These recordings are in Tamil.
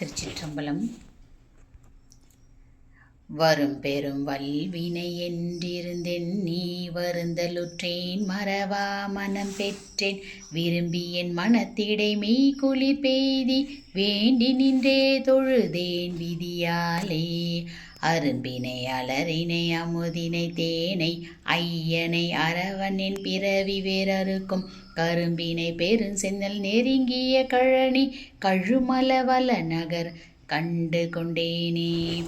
திருச்சிற்றம்பலம். வரும் பெரும் வல்வினை என்றிருந்தென் நீ வருந்தலுற்றேன் மறவா மனம் பெற்றேன். விரும்பி என் மனத்திடை மெய் குளி பெய்தி வேண்டி நின்றே தொழுதேன் விதியாலே. அரும்பினை அலறினை அமுதினை தேனை ஐயனை அரவனின் பிறவி வேறறுக்கும். கரும்பினை பெருஞ்சென்னல் நெருங்கிய கழனி கழுமலவல நகர் கண்டு கொண்டேனே.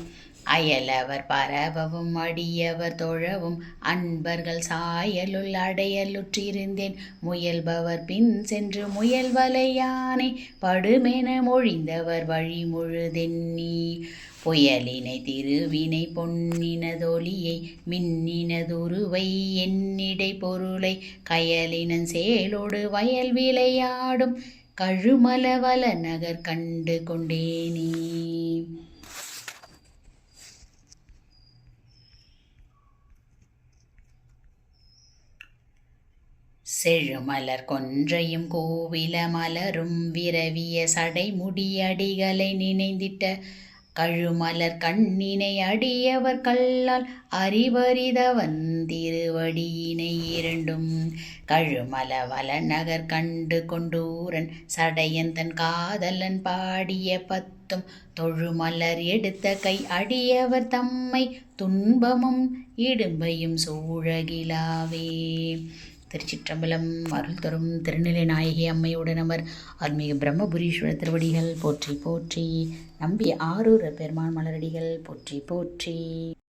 அயலவர் பரவவும் அடியவர் தொழவும் அன்பர்கள் சாயலுள் அடையலுற்றிருந்தேன். முயல்பவர் பின் சென்று முயல் வலையானை படுமென மொழிந்தவர் வழி முழுதென்னி? புயலினை திருவினை பொன்னினதொலியை மின்னினதுருவை என்னிடை பொருளை கயலினன் சேலோடு வயல் விளையாடும் கழுமலவல நகர் கண்டு கொண்டேனே. செழுமலர் கொன்றையும் கோவில மலரும் விரவிய சடைமுடியடிகளை நினைந்திட்ட கழுமலர் கண்ணினை அடியவர் கல்லால் அறிவறிதவன் திருவடியினை இரண்டும் கழுமல வலநகர் கண்டு கொண்டூரன் சடையன் தன் காதலன் பாடிய பத்தும் தொழுமலர் எடுத்த கை அடியவர் தம்மை துன்பமும் இடும்பையும் சூழகிலாவே. திருச்சிற்றம்பலம் அருள் தரும் திருநிலை நாயகி அம்மையுடன் அமர். அருள்மிகு பிரம்மபுரீஸ்வர திருவடிகள் போற்றி போற்றி. நம்பி ஆரூர பெருமான் மலரடிகள் போற்றி போற்றி.